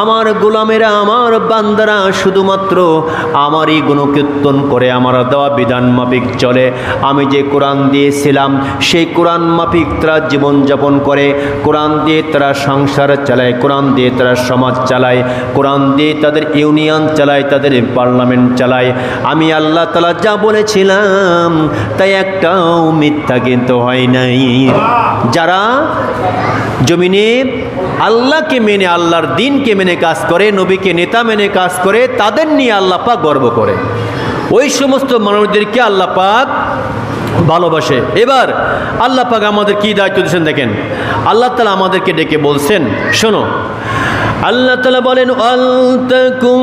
আমার গোলামেরা, আমার বান্দারা শুধুমাত্র আমারই গুণকীর্তন করে, আমার দেওয়া বিধান মাফিক চলে। আমি যে কোরআন দিয়েছিলাম, সেই কোরআন মাফিক তারা জীবনযাপন করে। কোরআন দিয়ে তারা সংসার চালায়, কোরআন দিয়ে তারা সমাজ চালায়। কোরআন দিয়ে তাদের ইউনিয়ন চালায়, তাদের পার্লামেন্ট চালায়। আমি আল্লাহ তালা যা বলেছিলাম, তাই একটাও মিথ্যা কিন্তু হয় নাই। যারা জমিনে আল্লাহকে মেনে, আল্লাহর দিনকে মেনে কাজ করে, নবীকে নেতা মেনে কাজ করে, তাদের নিয়ে আল্লাহ পাক গর্ব করে। ওই সমস্ত মানুষদেরকে আল্লাহ পাক ভালোবাসে। এবার আল্লাহ পাক আমাদের কি দায়িত্ব দিয়েছেন দেখেন। আল্লাহ তালা আমাদেরকে ডেকে বলছেন, শোনো। আল্লাহ তালা বলেন আলতাকুম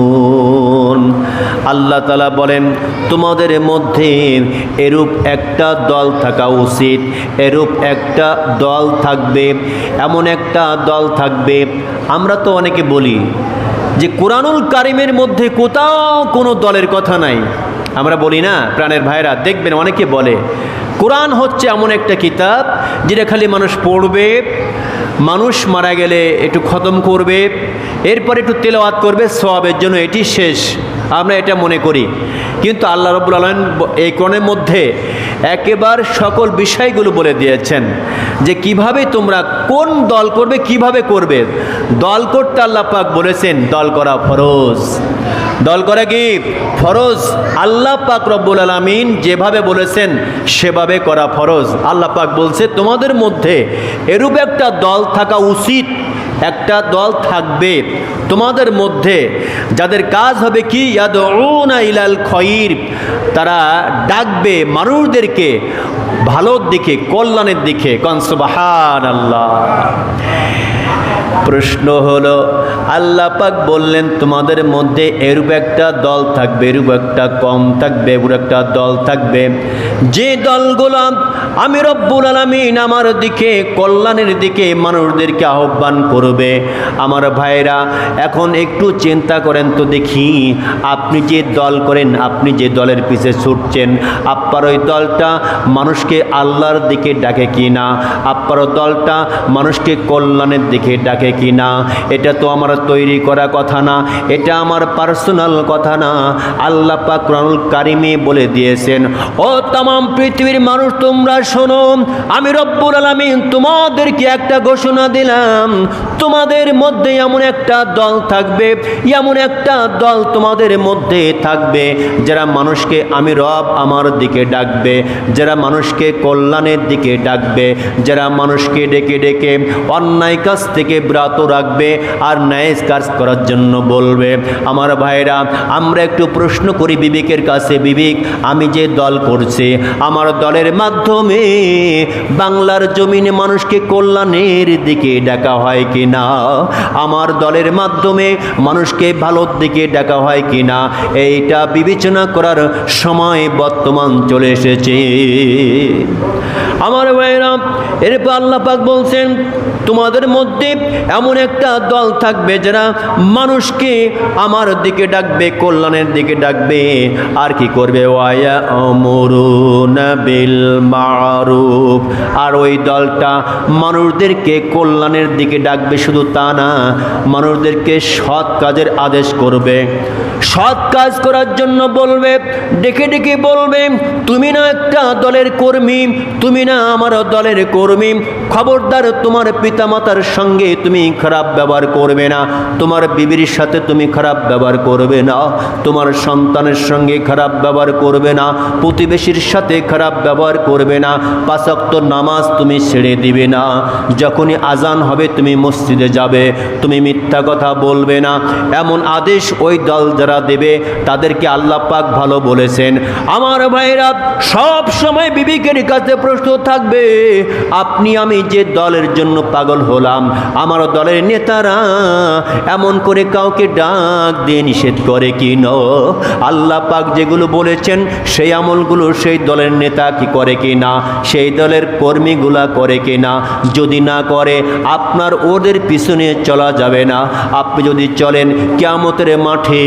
আল্লাহ তালা বলেন, তোমাদের মধ্যে এরূপ একটা দল থাকা উচিত, এরূপ একটা দল থাকবে, এমন একটা দল থাকবে। আমরা তো অনেকে বলি যে, কোরআনুল কারিমের মধ্যে কোথাও কোনো দলের কথা নাই। আমরা বলি না, প্রাণের ভাইরা, দেখবেন অনেকে বলে, কোরআন হচ্ছে এমন একটা কিতাব যেটা খালি মানুষ পড়বে, মানুষ মারা গেলে একটু খতম করবে, এরপর একটু তেলাওয়াত করবে সবের জন্য এটি শেষ। আমরা এটা মনে করি। কিন্তু আল্লাহ রবুল আলম এই কোণের মধ্যে একেবার সকল বিষয়গুলো বলে দিয়েছেন যে কীভাবে তোমরা কোন দল করবে, কীভাবে করবে। দল করতে আল্লাহ পাক বলেছেন, দল করা ফরজ। দল করা কি? ফরজ। আল্লাহ পাক রব্বুল আলমিন যেভাবে বলেছেন, সেভাবে করা ফরজ। আল্লাহ পাক বলছে, তোমাদের মধ্যে এরূপ একটা দল থাকা উচিত। একটা দল থাকবে। তোমাদের মধ্যে যাদের কাজ হবে কি? ইলাল খয়ির। তারা ডাকবে মানুষদেরকে ভালোর দিকে, কল্যাণের দিকে। কনসবাহান আল্লাহ প্রশ্ন হলো, আল্লাহ পাক বললেন, তোমাদের মধ্যে এরূপ একটা দল থাকবে, এরূপ একটা কম থাকবে, এরূপ একটা দল থাকবে। যে দলগুলো আমি রব্বুল আলমিন আমার দিকে, কল্যাণের দিকে মানুষদেরকে আহ্বান করবে। আমার ভাইরা এখন একটু চিন্তা করেন তো দেখি, আপনি যে দল করেন, আপনি যে দলের পিছে ছুটছেন, আপনার ওই দলটা মানুষকে আল্লাহর দিকে ডাকে কি না আপনার দলটা মানুষকে কল্যাণের দিকে ডাকে কি না? এটা তো আমার তৈরি করা কথা না, এটা আমার পার্সোনাল কথা না। আল্লাহ পাক কোরআনুল কারিমে বলে দিয়েছেন, ও তাম পৃথিবীর মানুষ, তোমরা শোনো, আমি রব্বুল আলমিন তোমাদেরকে একটা ঘোষণা দিলাম, তোমাদের মধ্যে এমন একটা দল থাকবে, এমন একটা দল তোমাদের মধ্যে থাকবে, যারা মানুষকে আমি রব আমার দিকে ডাকবে, যারা মানুষকে কল্যাণের দিকে ডাকবে, যারা মানুষকে ডেকে ডেকে অন্যায় কাজ থেকে ব্রাত রাখবে আর ন্যায় কাজ করার জন্য বলবে, আমার ভাইরা, আমরা একটু প্রশ্ন করি বিবেকের কাছে, বিবেক, আমি যে দল করছি, আমার দলের মাধ্যমে বাংলার জমিনে মানুষকে কল্যাণের দিকে ডাকা হয় কি না আমার দলের মাধ্যমে মানুষকে ভালোর দিকে ডাকা হয় কি না এইটা বিবেচনা করার সময় বর্তমান চলে এসেছে। আমার ভাইরা, এরপর আল্লাহ পাক বলছেন, তোমাদের মধ্যে এমন একটা দল থাকবে যারা মানুষকে আমার দিকে ডাকবে, কল্যাণের দিকে ডাকবে। আর কি করবে? ওয়ায়া অমরুনা বিল মারুফ। আর ওই দলটা মানুষদেরকে কল্যাণের দিকে ডাকবে শুধু তা না, মানুষদেরকে সৎ কাজের আদেশ করবে। সৎ কাজ করার জন্য বলবে, ডেকে ডেকে বলবে, তুমি না একটা দলের কর্মী, তুমি না আমার দলের কর্মী, খবরদার তোমার পিতামাতার সঙ্গে তুমি খারাপ ব্যবহার করবে না। তোমার বিবির সাথে তুমি খারাপ ব্যবহার করবে না। তোমার সন্তানের সঙ্গে খারাপ ব্যবহার করবে না। প্রতিবেশীর সাথে খারাপ ব্যবহার করবে না। পাঁচক্ত নামাজ তুমি ছেড়ে দিবে না। যখনই আজান হবে তুমি মসজিদে যাবে। তুমি মিথ্যা কথা বলবে না। এমন আদেশ ওই দল যারা দেবে, তাদেরকে আল্লাহ পাক ভালো বলেছেন। আমার ভাইরা সব সময় বিবেকের কাছে প্রশ্ন থাকবে, আপনি আমি যে দলের জন্য পাগল হলাম, আমার দলের নেতারা এমন করে কাউকে ডাক দিয়ে নিষেধ করে কি ন আল্লাহ পাক যেগুলো বলেছেন, সেই আমলগুলো সেই দলের নেতা কি করে কি না সেই দলের কর্মীগুলা করে কি না যদি না করে, আপনার ওদের পিছনে চলা যাবে না। আপনি যদি চলেন, কেয়ামতের মাঠে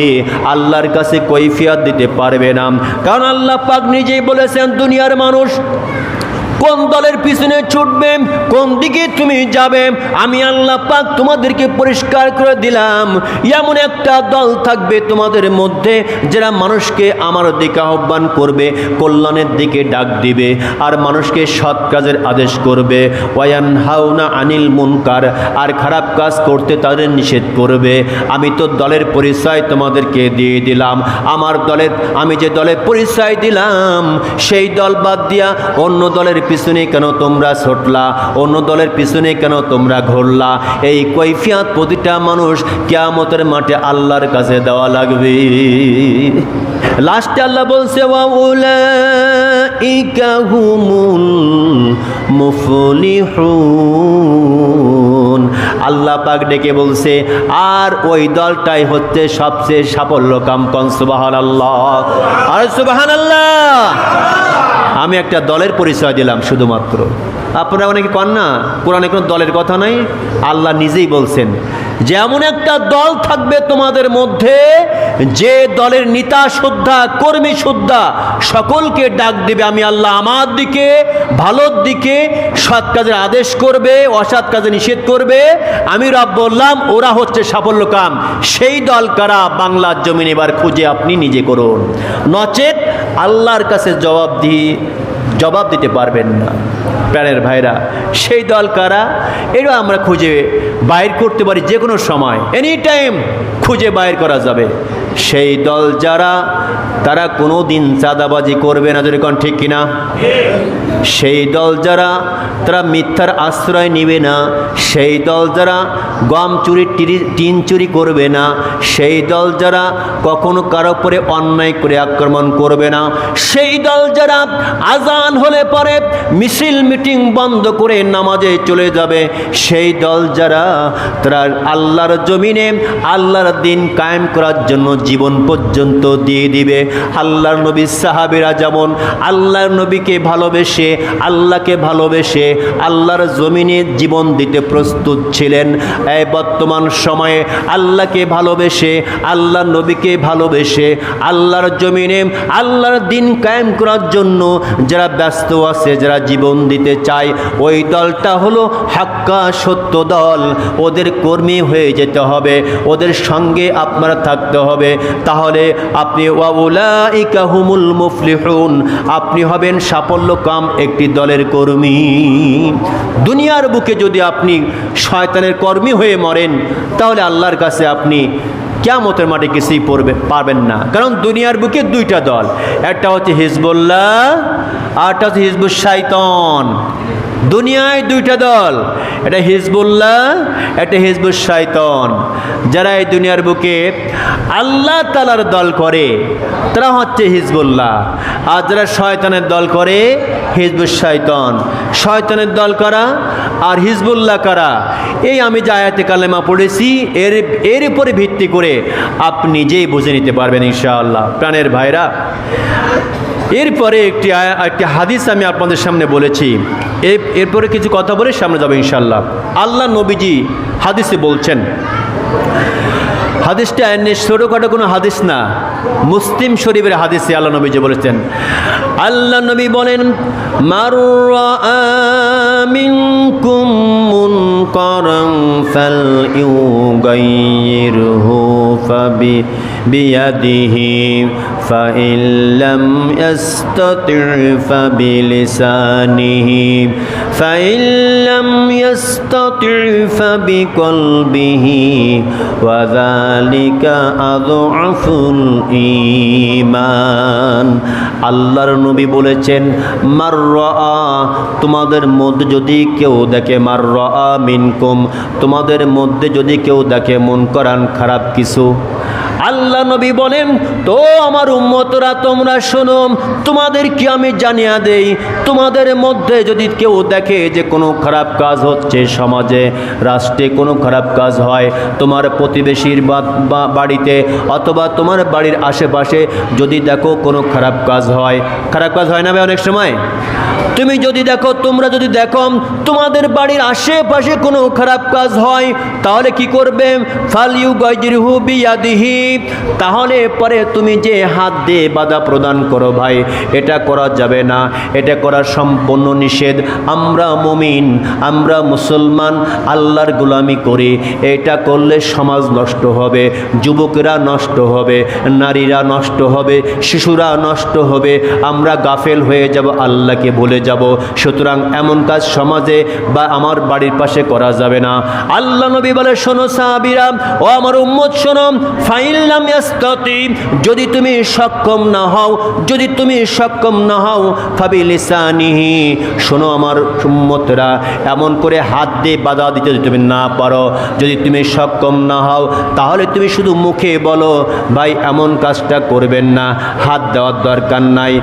আল্লাহর কাছে কৈফিয়াত দিতে পারবে না। কারণ আল্লাহ পাক নিজেই বলেছেন, দুনিয়ার মানুষ কোন দলের পিছনে ছুটবে, কোন দিকে তুমি যাবে, আমি আল্লাহ পাক তোমাদেরকে পরিষ্কার করে দিলাম। এমন একটা দল থাকবে তোমাদের মধ্যে যারা মানুষকে আমার দিকে আহ্বান করবে, কল্যাণের দিকে ডাক দিবে, আর মানুষকে সৎ কাজের আদেশ করবে। ওয়ান হাওনা আনিল মুনকার, আর খারাপ কাজ করতে তাদের নিষেধ করবে। আমি তো দলের পরিচয় তোমাদেরকে দিয়ে দিলাম। আমার দলের, আমি যে দলের পরিচয় দিলাম, সেই দল বাদ দিয়া অন্য দলের পিছনে কেন তোমরা ছুটলা? অন্য দলের পিছনে কেন তোমরা ঘুরলা? এই কৈফিয়াত প্রতিটা মানুষ কেয়ামতের মাঠে আল্লাহর কাছে দেওয়া লাগবে। লাস্টে আল্লাহ বলছে আল্লাহ পাক ডেকে বলছে, আর ওই দলটাই হচ্ছে সবচেয়ে সাফল্য কাম কন? সুবাহান আল্লাহ আর সুবাহান আল্লাহ আমি একটা দলের পরিচয় দিলাম শুধুমাত্র। আপনারা অনেকে কন না? কোরআনে কোনো দলের কথা নাই? আল্লাহ নিজেই বলছেন যে এমন একটা দল থাকবে তোমাদের মধ্যে, যে দলের নেতা শ্রদ্ধা, কর্মী শ্রদ্ধা, সকলকে ডাক দেবে। আমি আল্লাহ আমার দিকে, ভালোর দিকে সৎ কাজের আদেশ করবে, অসৎ কাজে নিষেধ করবে। আমি রব বললাম, ওরা হচ্ছে সাফল্য কাম সেই দল কারা? বাংলার জমিন এবার খুঁজে আপনি নিজে করুন। নচেত আল্লাহর কাছে জবাব দিয়ে জবাব দিতে পারবেন না। প্যারের ভাইরা, সেই দল কারা? এটা আমরা খুঁজে বাইর করতে পারি যে কোনো সময়। এনি টাইম খুঁজে বাইর করা যাবে। সেই দল যারা, তারা কোনো দিন চাঁদাবাজি করবে না, যদি কোন ঠিক কিনা? সেই দল যারা, তারা মিথ্যার আশ্রয় নেবে না। সেই দল যারা গম চুরি টিন চুরি করবে না। সেই দল যারা কখনো কারও উপরে অন্যায় করে আক্রমণ করবে না। সেই দল যারা আজান হলে পরে মিছিল মিটিং বন্ধ করে নামাজে চলে যাবে। সেই দল যারা তারা আল্লাহর জমিনে আল্লাহর দিন কায়েম করার জন্য জীবন পর্যন্ত দিয়ে দিবে। আল্লাহর নবী সাহাবিরা যেমন আল্লাহর নবীকে ভালোবেসে, আল্লাহকে ভালোবেসে আল্লাহর জমিনে জীবন দিতে প্রস্তুত ছিলেন। এই বর্তমান সময়ে আল্লাহকে ভালোবেসে, আল্লাহর নবীকে ভালোবেসে, আল্লাহর জমিনে আল্লাহর দিন কায়েম করার জন্য যারা ব্যস্ত আছে যারা জীবন দিতে চায়। ওই দলটা হলো হাক্কা সত্য দল। ওদের কর্মী হয়ে যেতে হবে। ওদের সঙ্গে আপনারা থাকতে হবে। তাহলে আপনি ওয়াউলাইকা হুমুল মুফলিহুন। আপনি হবেন সাফল্য কাম একটি দলের কর্মী। দুনিয়ার বুকে যদি আপনি শয়তানের কর্মী হয়ে মরেন, তাহলে আল্লাহর কাছে আপনি কেমতের মাঠে কিছুই পড়বে, পারবেন না। কারণ দুনিয়ার বুকে দুইটা দল, একটা হচ্ছে হিজবুল্লাহ আরটা হচ্ছে হিজবুল শাইতন। দুনিয়ায় দুইটা দল, এটা হিজবুল্লাহ একটা হিজবুল শাইতন। যারা এই দুনিয়ার বুকে আল্লাহ তালার দল করে, তারা হচ্ছে হিজবুল্লাহ। আর যারা শয়তানের দল করে হিজবুল শাইতন। শয়তানের দল করা আর হিজবুল্লাহ কারা? এই আমি যে আয়াতে কালেমা পড়েছি, এর এর উপরে ভিত্তি করে আপনি নিজেই বুঝে নিতে পারবেন ইনশাআল্লাহ। প্রাণের ভাইরা এরপরে একটি একটি হাদিস আমি আপনাদের সামনে বলেছি। এরপরে কিছু কথা বলে সামনে যাব ইনশাআল্লাহ। আল্লাহ নবীজি হাদিসে বলছেন, হাদিসটা ছোটোখাটো কোনো হাদিস না, মুসলিম শরীফের হাদিসে আল্লাহ নবীজি বলেছেন, আল্লাহ নবী বলেন, মারুরা মিনকুম মুনকারান ফালইউগাইরহু ফাবি বিয়াদিহি فإن لم يستطع فبلسانه فإن لم يستطع فبقلبه وذلك أضعف الإيمان আল্লাহর নবী বলেছেন মার তোমাদের মধ্যে যদি কেউ দেখে মার মিনকুম, তোমাদের মধ্যে যদি কেউ দেখে মন করান খারাপ কিছু। আল্লাহ নবী বলেন, তো আমার উম্মতরা, তোমরা শোনো তোমাদের কি আমি জানিয়া দেই, তোমাদের মধ্যে যদি কেউ দেখে যে কোনো খারাপ কাজ হচ্ছে সমাজে, রাষ্ট্রে কোনো খারাপ কাজ হয়, তোমার প্রতিবেশীর বাড়িতে অথবা তোমার বাড়ির আশেপাশে যদি দেখো কোনো খারাপ কাজ হয়, খারাপ কাজ হয় না ভাই অনেক সময়? তুমি যদি দেখো, তোমরা যদি দেখো, তোমাদের বাড়ির আশেপাশে কোনো খারাপ কাজ হয়, তাহলে কি করবে? ফালিউ গজরিহু বিয়াদিহি। তাহলে পরে তুমি যে হাত দিয়ে বাধা প্রদান করো ভাই, এটা করা যাবে না। এটা করা সম্পূর্ণ নিষেধ। আমরা মুমিন, আমরা মুসলমান, আল্লাহর গোলামি করি। এটা করলে সমাজ নষ্ট হবে, যুবকেরা নষ্ট হবে, নারীরা নষ্ট হবে, শিশুরা নষ্ট হবে। আমরা গাফেল হয়ে যাব, আল্লাহকে ভুলে যাব। সুতরাং এমন কাজ সমাজে বা আমার বাড়ির পাশে করা যাবে না। আল্লাহ নবী বলে, শোনো সাহাবিরা, ও আমার উম্মত, শোনো ফাইল্লাম যদি তুমি সক্ষম না হও, যদি তুমি সক্ষম না হও, ফাবি লিসানিহি, শোনো আমার উম্মতরা, এমন করে হাত দিয়ে বাধা দিতে যদি তুমি না পারো, যদি তুমি সক্ষম না হও, তাহলে তুমি শুধু মুখে বলো, ভাই, এমন কাজটা করবেন না, হাত দেওয়ার দরকার নাই।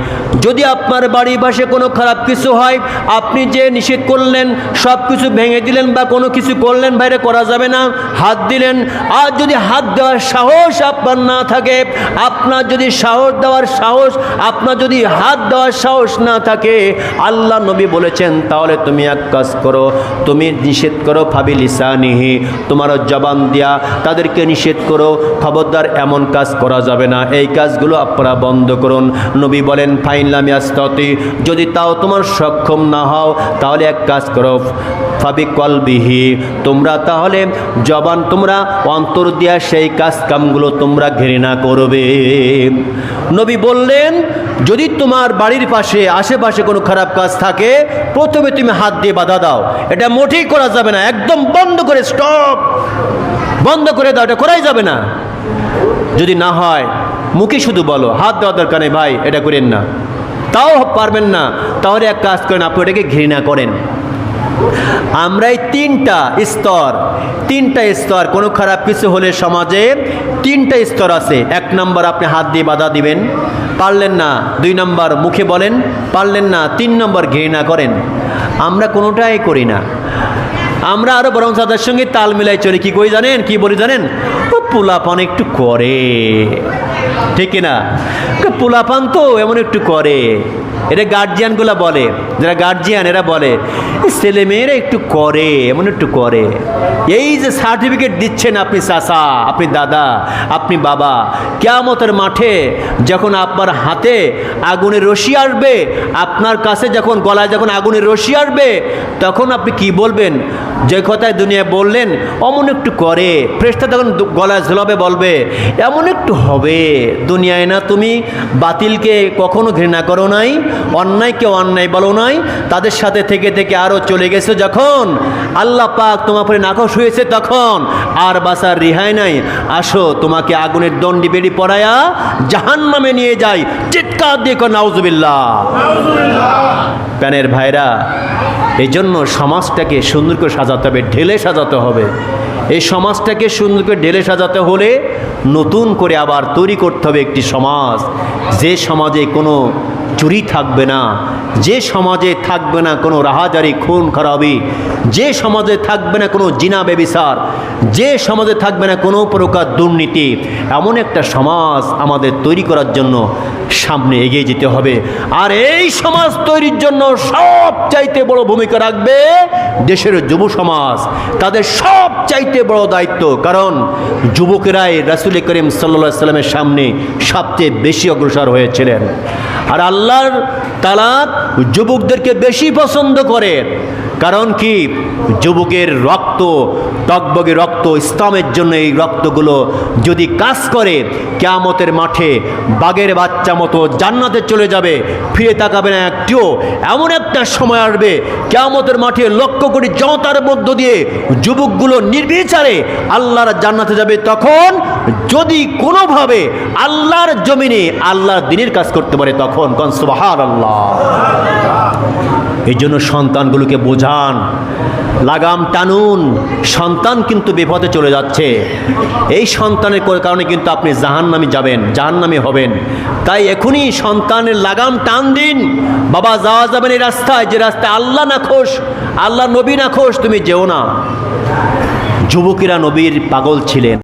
যদি আপনার বাড়ি পাশে কোনো খারাপ কিছু হয়, আপনি যে নিষেধ করলেন সব কিছু ভেঙে দিলেন বা কোনো কিছু করলেন বাইরে করা যাবে না। হাত দিলেন। আর যদি হাত দেওয়ার সাহস আপনার না থাকে, আপনার যদি সাহস দেওয়ার সাহস, আপনার যদি হাত দেওয়ার সাহস না থাকে, আল্লাহ নবী বলেছেন, তাহলে তুমি এক কাজ করো, তুমি নিষেধ করো, ফাবি লিসানিহি তোমার জবান দিয়া তাদেরকে নিষেধ করো, খবরদার এমন কাজ করা যাবে না। এই কাজগুলো আপনারা বন্ধ করুন। নবী বলেন ফাইনলাম ইয়াস্ততি, যদি তাও তোমার সক্ষম না হও, তাহলে এক কাজ করো, ফাবি কলবিহি তোমরা তাহলে জবান তোমরা অন্তর দিয়া সেই কাজ কামগুলো তোমরা ঘৃণা করবে। নবী বললেন, যদি তোমার বাড়ির পাশে, আশেপাশে কোনো খারাপ কাজ থাকে, প্রথমে তুমি হাত দিয়ে বাধা দাও। এটা মোটেই করা যাবে না। একদম বন্ধ করে স্টপ বন্ধ করে দাও, এটা করাই যাবে না। যদি না হয়, মুখে শুধু বলো, হাত দেওয়া দরকার নেই, ভাই, এটা করেন না। তাও পারবেন না। তাহলে এক কাজ করেন, আপনি এটাকে ঘৃণা করেন। আমরা এই তিনটা স্তর তিনটা স্তর, কোনো খারাপ কিছু হলে সমাজে তিনটা স্তর আছে। এক নম্বর আপনি হাত দিয়ে বাধা দিবেন, পারলেন না। দুই নম্বর মুখে বলেন, পারলেন না। তিন নম্বর ঘৃণা করেন। আমরা কোনোটাই করি না। আমরা আরও বরং তাদের সঙ্গে তাল মিলাই চলি। কি করি জানেন? কি বলি জানেন? পোলাপান একটু করে। ঠিক না? পোলাপান তো এমন একটু করে। এটা গার্জিয়ানগুলো বলে, যারা গার্জিয়ান এরা বলে ছেলে মেয়েরা একটু করে, এমন একটু করে। এই যে সার্টিফিকেট দিচ্ছেন আপনি চাষা আপনি দাদা, আপনি বাবা, কেয়ামতের মাঠে যখন আপনার হাতে আগুনের রশি আসবে, আপনার কাছে যখন, গলায় যখন আগুনের রশি আসবে, তখন আপনি কি বলবেন? যে কথায় দুনিয়া বললেন, অমন একটু করে। ফ্রেশটা তখন গলায় ঝোলাবে, বলবে, এমন একটু হবে। দুনিয়ায় না তুমি বাতিলকে কখনো ঘৃণা করো নাই অন্যায়কে অন্যায় বলো নাই, তাদের সাথে থেকে থেকে আরও চলে গেছে যখন আল্লাহ পাক তোমার উপরে নাকশ হয়েছে তখন আর বাসার রিহাই নাই। আসো, তোমাকে আগুনের দণ্ডি বেড়ি পড়ায়া জাহান নামে নিয়ে যাই। চিৎকার দিয়ে কর, নাউজুবিল্লাহ। প্যানের ভাইরা এই জন্য সমাজটাকে সুন্দর করে সাজাতে হবে, ঢেলে সাজাতে হবে। এই সমাজটাকে সুন্দর করে ঢেলে সাজাতে হলে নতুন করে আবার তৈরি করতে হবে একটি সমাজ। যে সমাজে কোনো চুরি থাকবে না। যে সমাজে থাকবে না কোনো রাহাজারি, খুন, খারাপি, যে সমাজে থাকবে না কোনো জিনা বেবিসার যে সমাজে থাকবে না কোনো প্রকার দুর্নীতি, এমন একটা সমাজ আমাদের তৈরি করার জন্য সামনে এগিয়ে যেতে হবে। আর এই সমাজ তৈরির জন্য সব চাইতে বড় ভূমিকা রাখবে দেশের যুব সমাজ। তাদের সব চাইতে বড় দায়িত্ব, কারণ যুবকেরাই রাসুল করিম সাল্লা সাল্লামের সামনে সবচেয়ে বেশি অগ্রসর হয়েছিলেন। আর আল্লাহর তালাত যুবকদেরকে বেশি পছন্দ করেন কারণ কি? যুবকের রক্ত, টকবগে রক্ত ইসলামের জন্য এই রক্তগুলো যদি কাজ করে, কেয়ামতের মাঠে বাঘের বাচ্চা মতো জান্নাতে চলে যাবে, ফিরে তাকাবে না একটিও। এমন একটা সময় আসবে, কেয়ামতের মাঠে লক্ষ্য কোটি জনতার মধ্য দিয়ে যুবকগুলো নির্বিচারে আল্লাহর জান্নাতে যাবে। তখন যদি কোনোভাবে আল্লাহর জমিনে আল্লাহর দিনের কাজ করতে পারে, তখন কনসুবাহার আল্লাহ এই জন্য সন্তানগুলোকে বোঝান। লাগাম টানুন, সন্তান কিন্তু বিপদে চলে যাচ্ছে। এই সন্তানের কারণে কিন্তু আপনি জাহান্নামি যাবেন, জাহান্নামি হবেন। তাই এখনই সন্তানের লাগাম টান দিন। বাবা যাওয়া যাবেন এই রাস্তায়, যে রাস্তায় আল্লাহ না খোশ, আল্লাহ নবী না খোশ, তুমি যেও না। যুবকেরা নবীর পাগল ছিলেন।